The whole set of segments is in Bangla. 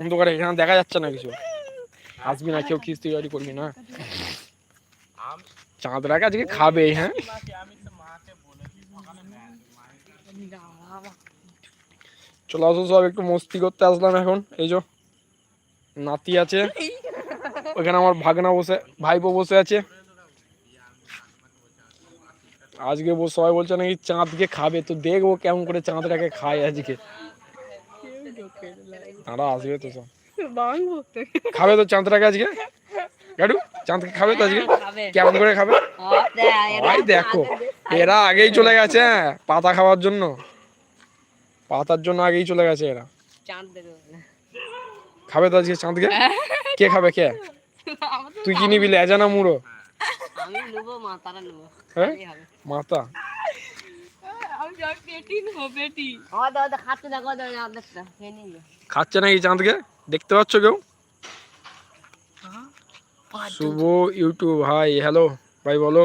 অন্ধকারে, এখানে দেখা যাচ্ছে না কিছু। আসবি না, কেউ কিস্তি গাড়ি করবি না। চাঁদরাকে আজকে খাবে হ্যাঁ? চলে আসো, সব একটু মস্তি করতে আসলাম এখন। এই যে, নাতি আছে। ওখানে আমার ভাগনা বসে, ভাইপো বসে আছে। আজকে সবাই বলছে নাকি চাঁদকে খাবে। তো দেখব কেমন করে চাঁদটাকে খায় আজকে। তারা আসবে তো সব। খাবে তো চাঁদটাকে আজকে? গাডু চাঁদকে খাবে তো আজকে? কেমন করে খাবে? ভাই দেখো এরা আগেই চলে গেছে হ্যাঁ, পাতা খাওয়ার জন্য। পাতার জন্য আগেই চলে গেছে এরা। খাবে তো আজকে চাঁদকে? কে খাবে কে? তুই কি নিবি লেজা না মুড়ো? হ্যাঁ? মাথা খাচ্ছে দেখো দাদা দেখটা খেয়ে নিল খাচ্ছে নাকি চাঁদকে দেখতে পাচ্ছ কেউ শুভ ইউটিউব হাই হ্যালো ভাই বলো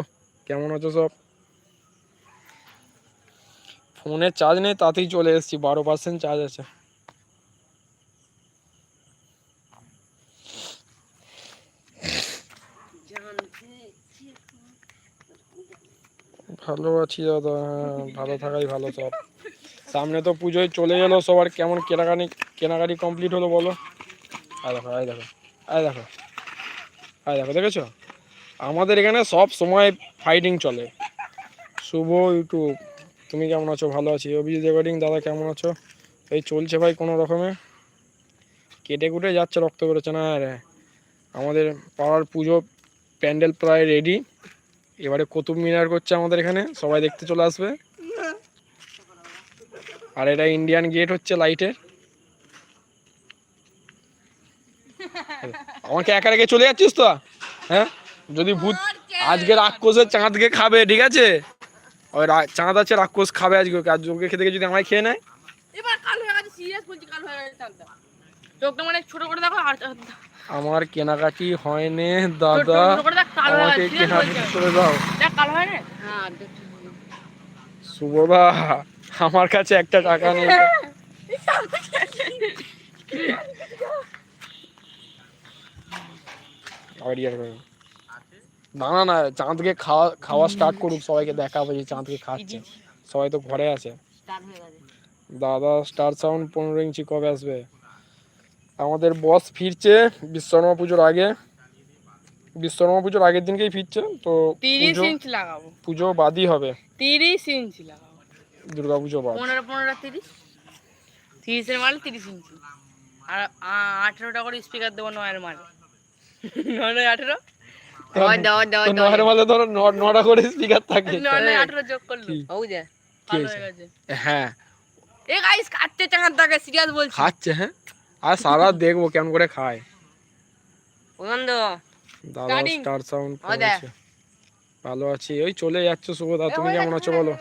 কেমন আছো সব ফোনে চার্জ নেই তাতেই চলে এসেছি বারো পার্সেন্ট চার্জ আছে ভালো আছি দাদা, ভালো থাকাই ভালো সব। সামনে তো পুজোয় চলে গেলো সবার, কেমন কেনাকাটি কেনাকাটি কমপ্লিট হলো বলো? আয় দেখো আয় দেখো আয় দেখো আয় দেখো, দেখেছ? আমাদের এখানে সব সময় ফাইটিং চলে। শুভ ইউটিউব তুমি কেমন আছো? ভালো আছি। অভিজিৎ রেকর্ডিং দাদা কেমন আছো? এই চলছে ভাই কোনো রকমে। কেটে কুটে যাচ্ছে, রক্ত বেরোচ্ছে না আমাদের পাড়ার পুজো প্যান্ডেল প্রায় রেডি এবারে কুতুব মিনার করছে আমাদের এখানে, সবাই দেখতে চলে আসবে। আর এটা ইন্ডিয়ান গেট হচ্ছে লাইটের আমাকে একা রেখে চলে যাচ্ছিস তো? হ্যাঁ? যদি ভূত আজকে রাক্ষসের চাঁদকে খাবে, ঠিক আছে? ওই চাঁদ আছে, রাক্ষস খাবে আজকে ওকে। আজ ওকে খেতে যদি আমায় খেয়ে নেয়? এবার কালো হয়ে গেছে সিরিয়াস বলছি, কালো হয়ে গেছে চাঁদটা। চোখটা মানে ছোট করে দেখো আর আমার কেনাকাটি হয়নি দাদা। হয়ে আমাকে কেনাকাটি করে দাও। কালো হয় হ্যাঁ আমার কাছে একটা টাকা নেই। না না না চাঁদকে খাওয়া খাওয়া স্টার্ট করুক সবাইকে দেখাবো যে চাঁদকে খাচ্ছে। সবাই তো ঘরে আছে। দাদা স্টার সাউন্ড পনেরো ইঞ্চি কবে আসবে? আমাদের বস ফিরছে বিশ্বকর্মা পুজোর আগে। বিশ্বকর্মা পুজোর আগের দিনকেই ফিরছে তো তিরিশ পুজো লাগাবো। পুজো বাদই হবে। তিরিশ ইঞ্চি লাগাবো। দুর্গা পুজো বাদ। পনেরো পনেরো তিরিশ? তিরিশের মাল তিরিশ ইঞ্চি। আর আঠেরোটা করে স্পিকার দেবো নয়ের মাল। নয় নয় আঠেরো? নয়ের ধরো নটা করে স্পিকার থাকে। নয় আঠেরো যোগ করল। যে? হয়ে হ্যাঁ এ গাইস কাটতে চাঙার থাকে সিরিয়াস বলছি। খাচ্ছে হ্যাঁ। আর সারা দেখব কেমন করে খায়। বন্ধ দাদা স্টার সাউন্ড ও দেখ। ভালো আছি। ওই চলে যাচ্ছে শুভদা তুমি কেমন আছো বলো?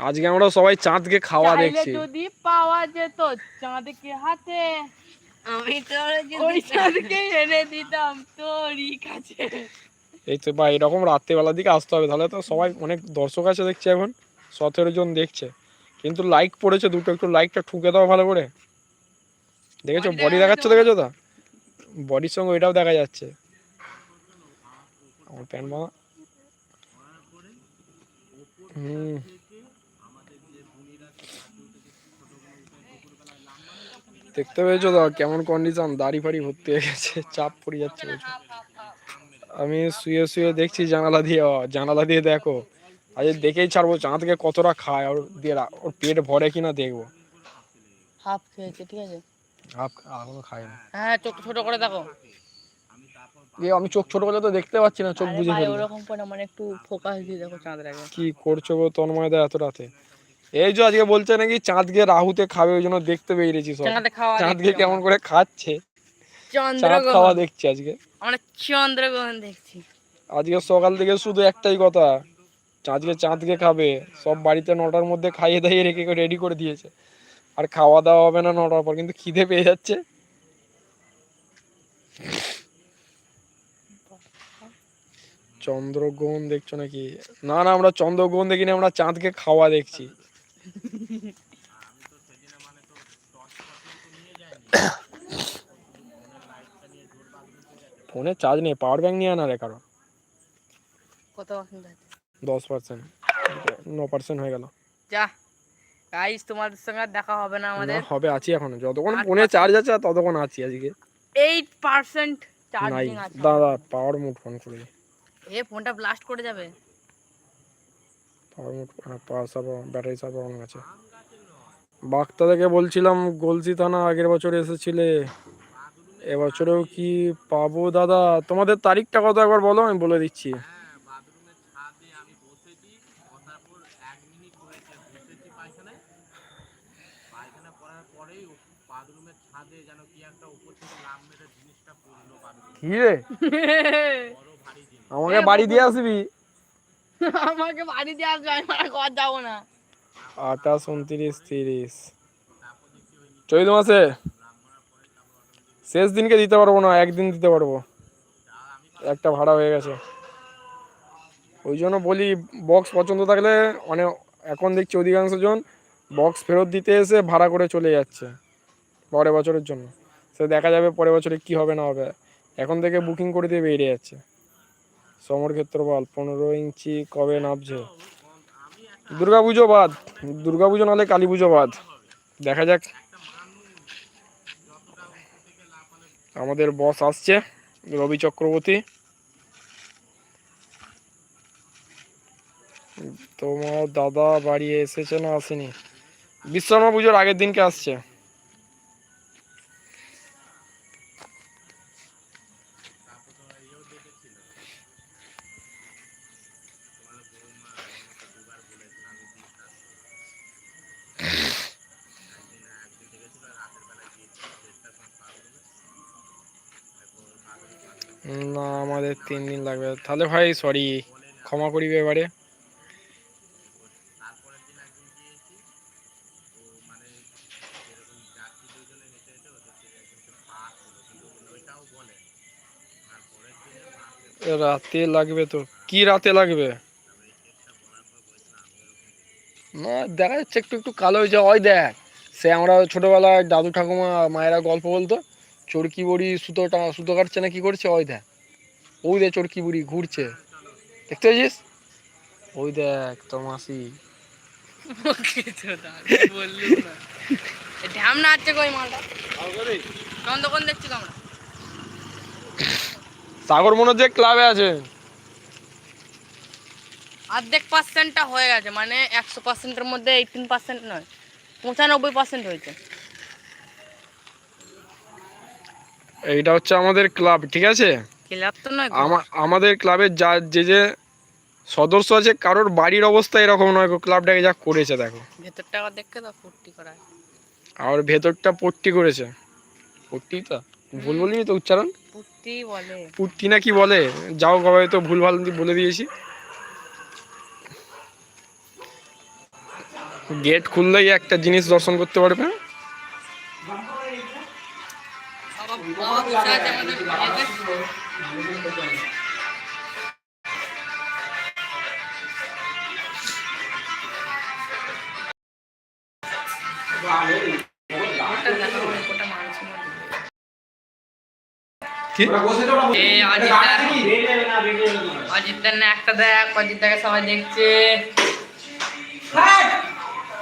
আজকে আমরা সবাই চাঁদকে খাওয়া দেখছি। যদি পাওয়া যেত চাঁদকে হাতে আমি তোর ওই চাঁদকে এনে দিতাম তোরই কাছে। এই তো বা এরকম রাত্রেবেলার দিকে আসতে হবে। তাহলে তো সবাই অনেক দর্শক আছে দেখছে এখন। সতেরো জন দেখছে। কিন্তু লাইক পড়েছে দুটো একটু লাইকটা ঠুকে দাও ভালো করে। দেখেছ? বডি দেখা দেখাচ্ছে দেখেছ তো? বডির সঙ্গে ওইটাও দেখা যাচ্ছে। আমার প্যান্ট বাঁধা হুম। দেখতে পেয়েছ তো? কেমন কন্ডিশন দাড়ি ফাড়ি ভর্তি হয়ে গেছে চাপ পড়ে যাচ্ছে আমি শুয়ে শুয়ে দেখছি জানালা দিয়ে জানালা দিয়ে দেখো। আজ দেখেই ছাড়বো চাঁদকে কতটা খায় ওর দিয়ে ওর পেট ভরে কিনা দেখব। হাফ খেয়েছে ঠিক আছে? হাফ এখনও খায় না। হ্যাঁ চোখ ছোট করে দেখো। এ আমি চোখ ছোট করলে তো দেখতে পাচ্ছি না চোখ বুঝে ভাই ফেলব। ওরকম করে মানে একটু ফোকাস দিয়ে দেখো চাঁদটাকে। কি করছ গো তন্ময়দা এত রাতে? এই যে আজকে বলছে নাকি চাঁদকে রাহুতে খাবে ওই জন্য দেখতে বেরিয়েছি সব। চাঁদে চাঁদকে দেখছি কেমন করে খাচ্ছে? চাঁদ খাওয়া দেখছি আজকে। আমরা চন্দ্রগ্রহণ দেখছি। আজকে সকাল থেকে শুধু একটাই কথা চাঁদকে চাঁদকে খাবে। সব বাড়িতে নটার মধ্যে খাইয়ে দাইয়ে রেখে রেডি করে দিয়েছে। আর খাওয়া দাওয়া হবে না নটার পর, কিন্তু খিদে পেয়ে যাচ্ছে। চন্দ্রগ্রহণ দেখছ নাকি? না না, আমরা চন্দ্রগ্রহণ দেখি না আমরা চাঁদকে খাওয়া দেখছি। ফোনে চার্জ নেই পাওয়ার ব্যাংক নিয়ে আনা রে কারণ কত? দশ পার্সেন্ট ন পার্সেন্ট হয়ে গেল। যা গাইস তোমাদের সঙ্গে দেখা হবে না আমাদের। হবে আছি এখনও। যতক্ষণ ফোনে চার্জ আছে ততক্ষণ আছি আজকে। এইট পার্সেন্ট চার্জিং আছে। দাদা পাওয়ার মুড ফোন করে এ ফোনটা ব্লাস্ট করে যাবে। Power mode power saver battery saver অনেক আছে। বাগদা থেকে বলছিলাম গলসি থানা আগের বছর এসেছিলে। এবছরেও কি পাবো দাদা? তোমাদের তারিখটা কত একবার বলো? আমি বলে দিচ্ছি। কি রে? আমাকে বাড়ি দিয়ে আসবি? আমাকে বাড়ি দিয়ে আসবে আমি আর ঘর যাব না। আঠাশ উনত্রিশ তিরিশ। চৈত মাসে? শেষ দিনকে দিতে পারব না একদিন দিতে পারব। একটা ভাড়া হয়ে গেছে। ওই জন্য বলি বক্স পছন্দ থাকলে মানে এখন দেখছি অধিকাংশ জন বক্স ফেরত দিতে এসে ভাড়া করে চলে যাচ্ছে। পরের বছরের জন্য। সে দেখা যাবে পরের বছরে কি হবে না হবে। এখন থেকে বুকিং করে দিয়ে বেরিয়ে যাচ্ছে। সমর ক্ষেত্র বল পনেরো ইঞ্চি কবে নামছে? দুর্গাপুজো বাদ। দুর্গাপুজো নাহলে কালী পুজো বাদ। দেখা যাক। আমাদের বস আসছে, রবি চক্রবর্তী। তোমার দাদা বাড়ি এসেছে না আসেনি? বিশ্বকর্মা পুজোর আগের দিনকে আসছে। না, আমাদের তিন দিন লাগবে। তাহলে ভাই সরি ক্ষমা করিবে এবারে। রাতে লাগবে তো। কি রাতে লাগবে? না, দেখা যাচ্ছে একটু একটু কালো হয়েছে ওই দেখ, সে আমরা ছোটবেলায় দাদু ঠাকুমা মায়েরা গল্প বলতো। চরকি বড়ি সুতো টা- সুতো কাটছে না কি করছে? ওই দেখ। ওই দেখ চরকি বুড়ি ঘুরছে। দেখতে পেয়েছিস? ওই দেখ তোর মাসি। ঢ্যাম না। আছে কই মালটা? চন্দ্রকোন দেখছি তো আমরা সাগর মনে হচ্ছে ক্লাবে আছে। অর্ধেক পার্সেন্টটা হয়ে গেছে মানে একশো পার্সেন্টের মধ্যে এইটিন পার্সেন্ট নয় পঁচানব্বই পার্সেন্ট হয়েছে। এইটা হচ্ছে আমাদের ক্লাব ঠিক আছে? ক্লাব তো নয় আমাদের ক্লাবের যা যে যে সদস্য আছে কারোর বাড়ির অবস্থা এরকম নয় গো, ক্লাবটাকে যা করেছে দেখো। ভেতরটা আবার দেখে তো ফুর্তি করা। আর ভেতরটা পট্টি করেছে। পট্টি তো? ভুল বলিনি তো উচ্চারণ? ফুর্তি বলে। পুট্টি না কি বলে? যাও কবে তো ভুল ভালো বলে দিয়েছি। গেট খুললেই একটা জিনিস দর্শন করতে পারবে। বাবা আমাদের বাড়িতে। ওটা দেখো, ওটা মানুষ নয়। কি এই অজিতদার অজিতদার না একটা দেখ অজিতদাকে সবাই দেখছে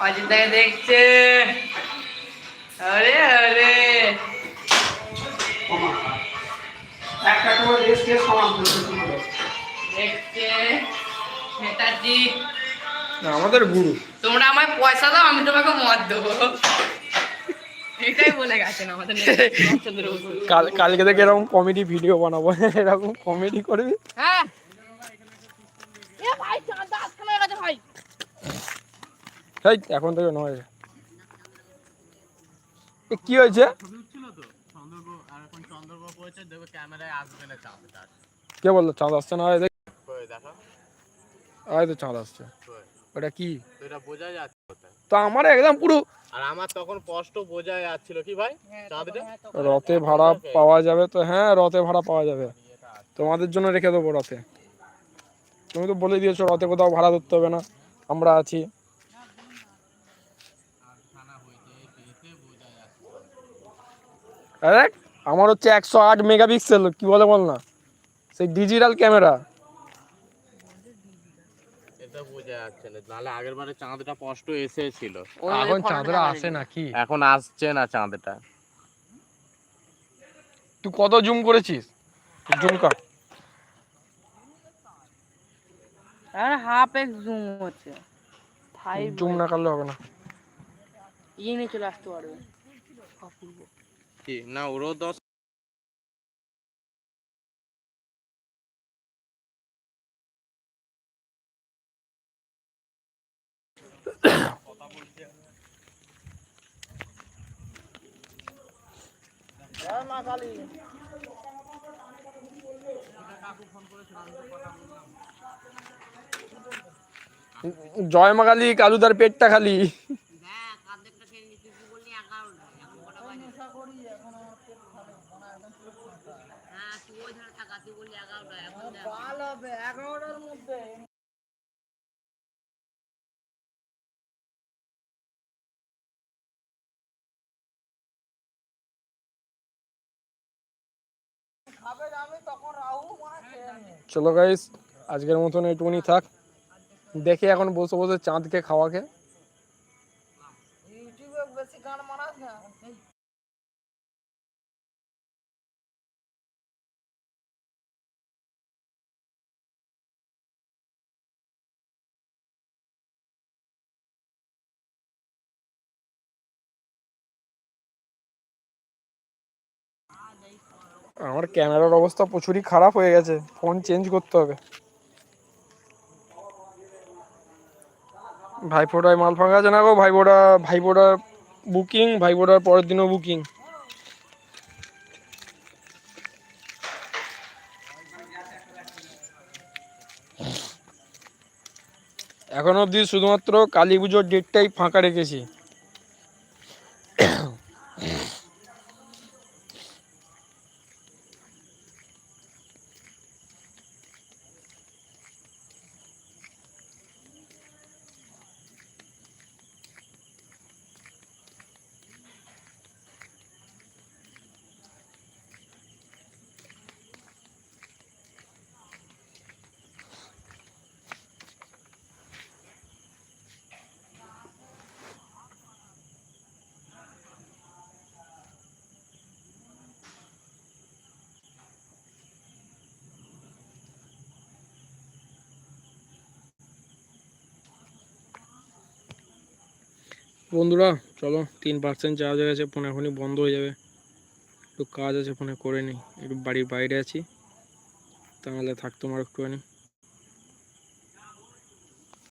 অজিতদাকে দেখছে আরে আরে দেখছে নেতাজি। না, আমাদের গুরু। তোমরা আমায় পয়সা দাও আমি তোমাকে মদ দেবো। এটাই বলে গেছেন আমাদের নেতাজি সুভাষচন্দ্র বসু। কাল কালকে থেকে এরকম কমেডি ভিডিও বানাবো। এরকম কমেডি করবি? হ্যাঁ। এ ভাই চাঁদা আজকাল হয়ে গেছে ভাই। এই এখন থেকে নয় এ কি হয়েছে? কে বলল চাঁদ আসছে না? হয় দেখ। আয় তো চাঁদ আসছে। ওটা কি? এটা বোঝা যাচ্ছে তো আমার একদম পুরো আর আমার তখন স্পষ্ট বোঝা যাচ্ছিল কি ভাই? চাঁদটা রথে ভাড়া পাওয়া যাবে তো হ্যাঁ রথে ভাড়া পাওয়া যাবে। তোমাদের জন্য রেখে দেবো রথে। তুমি তো বলে দিয়েছ রথে কোথাও ভাড়া ধরতে হবে না। আমরা আছি। আরে আমার হচ্ছে একশো আট মেগাপিক্সেল কি বলে বল না? সেই ডিজিটাল ক্যামেরা এটা বোঝা যাচ্ছে না নাহলে আগের বারে চাঁদটা স্পষ্ট এসেছিল। ওই এখন চাঁদরা আসে নাকি? এখন আসছে না চাঁদটা। তুই কত জুম করেছিস? জুম কর। আর হাফ এক্স জুম হচ্ছে। ফাইভ জুম না করলে হবে না। ইয়ে নিয়ে চলে আসতে পারবে। অপূর্ব। কি? না ওরও দশ জয় মা কালী কালুদার পেটটা খালি হ্যাঁ কাঁদেরটা খেয়ে নিচ্ছি তুই বললি এগারোটা এখন কটা বাজে হ্যাঁ তুই ওই ধারে থাকা তুই বললি এগারোটা এখন দেখ। চলো গাইস আজকের মতন একটুখানি থাক। দেখি এখন বসে বসে চাঁদকে খাওয়াকে। আমার ক্যামেরার অবস্থা প্রচুরই খারাপ হয়ে গেছে। ফোন চেঞ্জ করতে হবে। ভাইফোঁটায় মাল ফাঁকা আছে না গো? ভাইফোঁটা ভাইফোঁটা বুকিং ভাইফোঁটার পরের দিনও বুকিং এখন অবধি শুধুমাত্র কালী পুজোর ডেটটাই ফাঁকা রেখেছি। বন্ধুরা, চলো, তিন পার্সেন্ট চার্জ হয়ে গেছে ফোন এখনই বন্ধ হয়ে যাবে। একটু কাজ আছে ফোনে করে নিই। একটু বাড়ির বাইরে আছি। তাহলে থাকতো আমার একটুখানি।